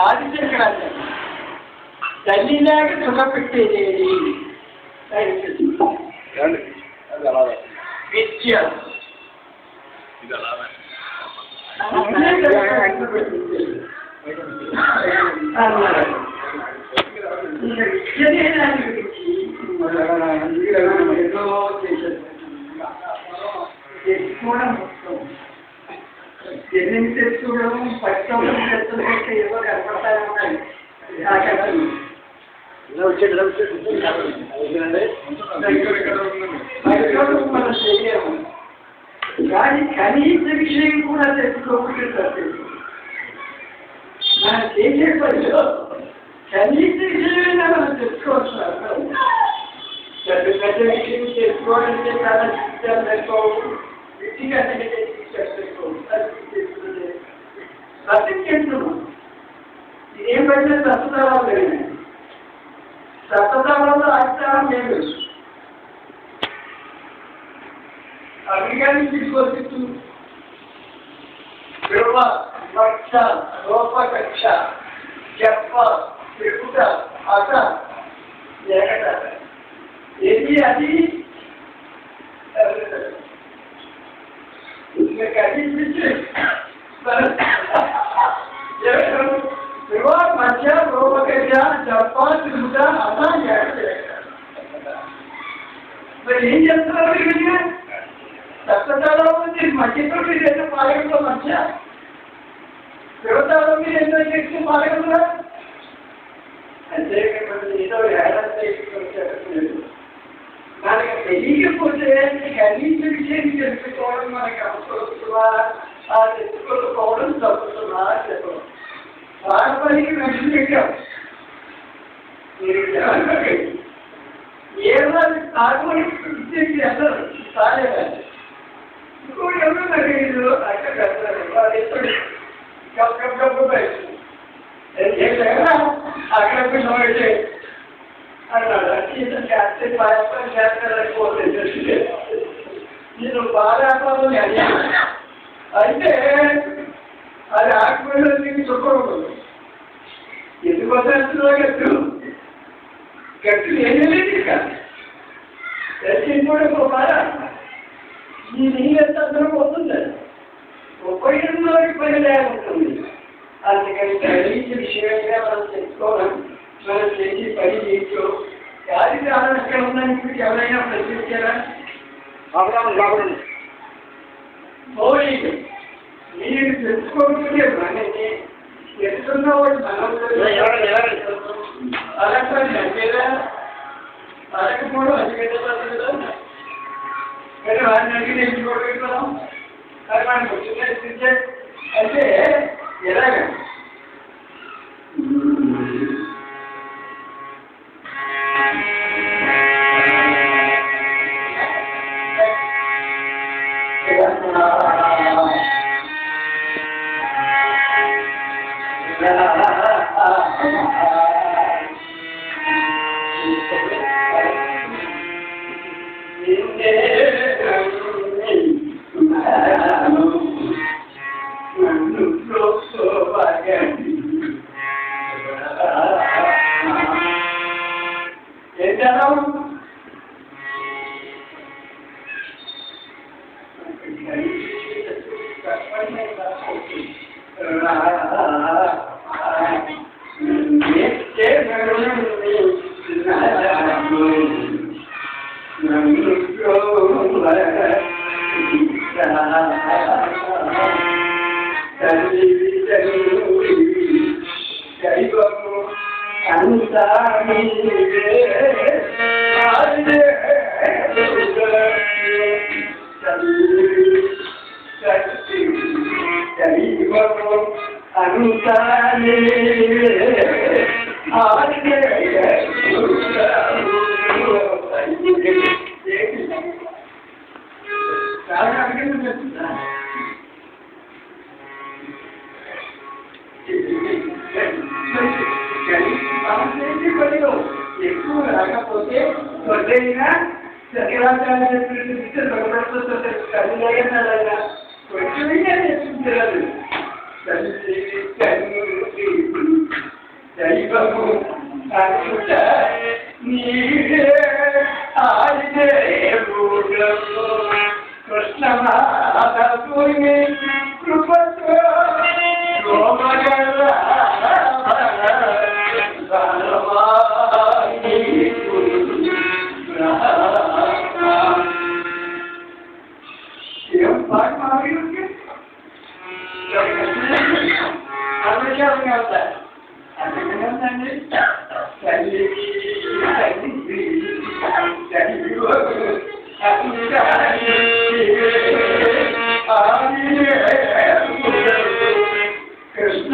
ಆದಿಚಕ್ರಾಚಾರ್ಯ ತಲ್ಲಿನಾಗ ಸುಖ ಬಿಟ್ಟಿದ್ದೀರಿ ವಿದ್ಯ ಎಷ್ಟು అది అలా రాసింది. విద్య ఇది అలా రాసింది. అన్నారు. ఈ విద్యనే దాని గురించి ఏదో చేసేది. తెచ్చుకోవడం మొత్తం ఎన్ని తెచ్చుకోవడం పట్టుకోవడం తెచ్చుకుంటే ఏదో కనపడతానే ఉన్నాయి నాకన్నా ఇలా వచ్చేది, ఇలా వచ్చేది. ఓకేనండి? ఇక్కడ, ఇక్కడ ఉందండి. పట్టుకోవడం మనం చేయలేము కానీ కనీస విషయం కూడా తెచ్చుకోకపోతే తప్పేది మనం చేసే పనిలో కనీస విషయమైనా మనం తెచ్చుకోవచ్చు పెద్ద పెద్ద విషయం తెచ్చుకోవాలంటే చాలా చిత్తాలు తెచ్చుకోవు విధిగా సర్టిఫికెట్లు. ఏం పెట్టిన సత్తదాలు లేదు సత్తదాలలో అధికారం లేదు. అమెరికా నుంచి తీసుకొచ్చు విలువ లక్ష రూపకక్ష చెప్ప త్రిపుట అట ఏకట ఏది అది? ఇంకా కనిపించి విలువ మధ్య రూపకక్ష చెప్ప తిరుగుట అట ఏకట మరి ఏం చెప్తున్నారు వీళ్ళు? రక్తదానం ఉంది మధ్యలో మీరు ఎన్నో పాలకుల మధ్య యువతలో మీరు ఎన్నో చేసిన పాలకులు అంతేకాకుండా ఏదో ఏడాది మనకి తెలియకపోతే కనీస విషయం తెలుసుకోవడం మనకి అవసరమా ఆ తెలుసుకోకపోవడం తప్పుతున్నా చెప్పడం పారపరికి మెన్షన్ పెట్టాం మీరు ఏదో తాగుబడి ఇచ్చేసి ఇంకోటి ఎవరు నాకు అక్కడ కడతారు వాళ్ళు ఎప్పుడు? గప్ గప్ అక్కడ పోయి అన్నాడు. ఇతను చేస్తే పాయసం చేస్తారనుకోలేదు నేను బాగా అడిగాను. అయితే అది ఆకుపోయిన నీకు చుక్కకూడదు ఎందుకు వదిలేస్తుందో గట్టు గట్టు ఏమీ లేదు ఇక తెలిసి కూడా ఒక బాధ ఈ నీళ్ళు ఎంత అందరూ పోతుంది ఉపయోగంలోకి పనిలే ఉంటుంది అందుకని గ్రహించే విషయంగా మనం తెలుసుకోవడం మనం చేసి పని చేయొచ్చు యాది కాలం ఎక్కడ ఉందని ఇప్పుడు ఎవరైనా ప్రశ్నించారా లోపలండి, లోపలండి. పోయి మీరు తెలుసుకోకపోతే మనని తెలుసున్న అంతేదా అడగకపోవడం కానీ వాడిని అడిగి నేర్చుకోవడం కానీ మనకు వచ్చిందే అంటే ఎలాగ ఎక్కువ రాకపోతే వద్దైనా శంకరాచార్య చెప్పినట్టు భగవత్వ కన్యాయన కొంచెం నేర్చుకుంటారు దైవము అనుట నీవే ఆయనే మూలము కృష్ణమాధుని కృపతో శోభగల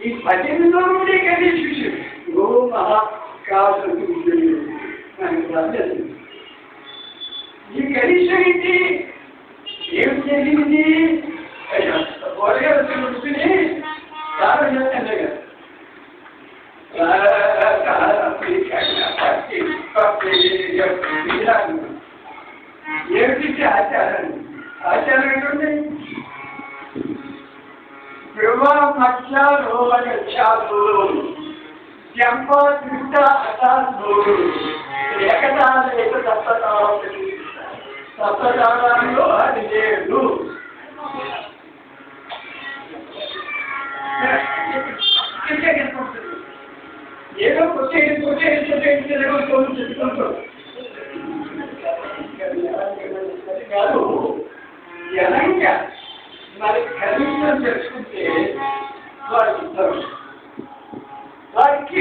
ఈ భజనలో ఉండే కదే విషయం గో మహా కావాల్సిన నాకు రాలేదు ఈ గణేశుడికి ఏం జరిగింది? ఒరగా కూర్చుని చాలా చేస్తాను కదా ఏమిటి ఆచారం? ఆచారం ఏంటంటే బ్రహ్మక్షాలు గచ్చాలు జంపృష్ట ఏకదాలేక సప్తతాళం సప్తతాళంలో అది లేదు ఏదో కొట్టేది కొట్టేది కొట్టేది తిరగొచ్చు చెప్పుకుంటూ కాదు జనంగా మరి కనీసం తెలుసుకుంటే వారు ఇస్తారు వారికి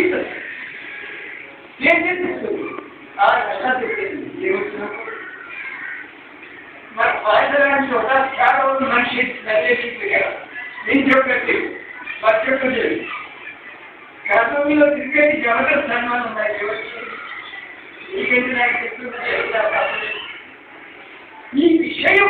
ఏం చేస్తుంది? ఆ కష్టం తెలిసింది మరి పాయదరాన్ని చోట చాలా మంది మనిషి నిర్దేశించింది కదా నేను చెప్పండి మరి చెప్పండి కర్నూలులో తిరిగేది జబర్దస్త్ సన్మానం ఉన్నాయి ఎవరికి నీకైతే నాకు చెప్తున్నా ఈ విషయం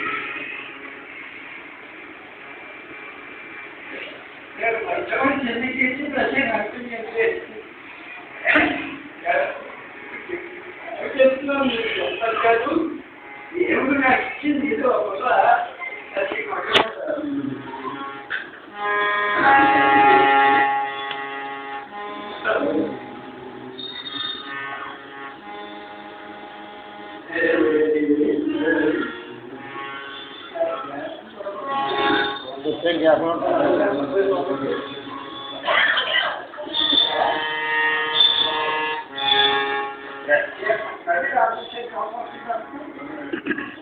Gracias.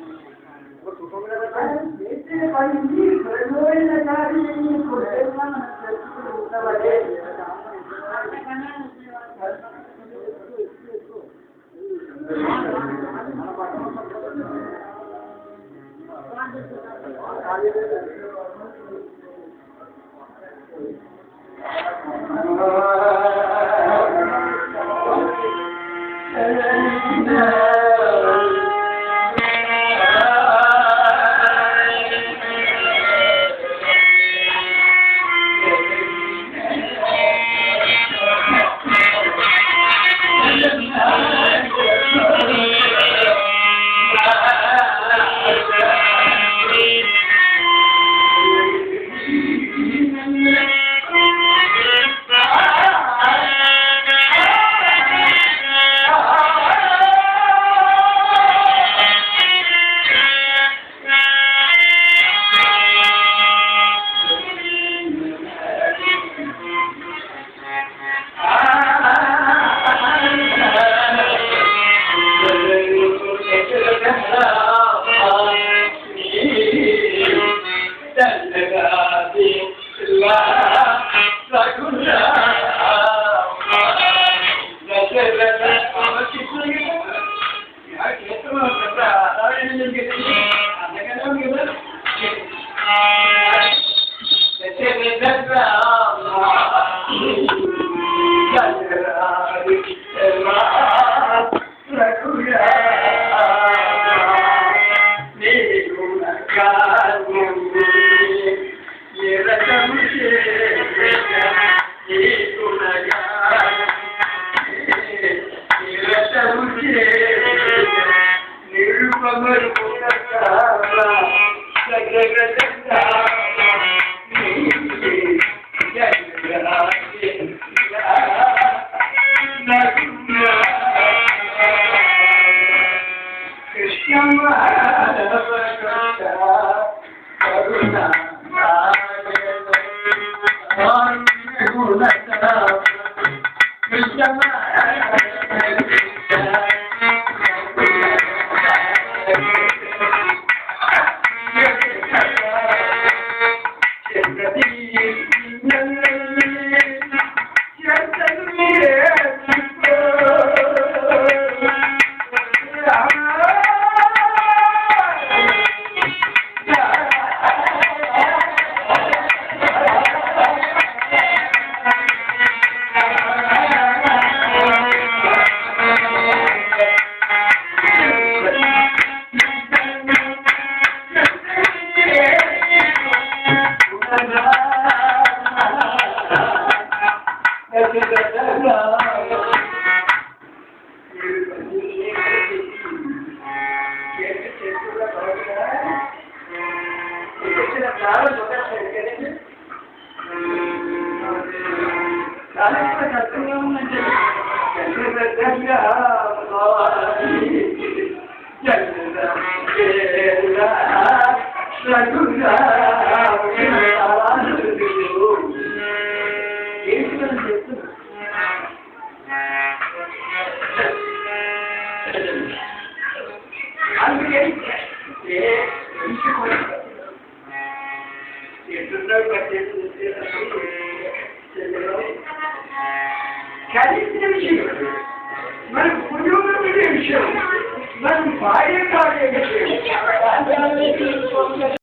Amen.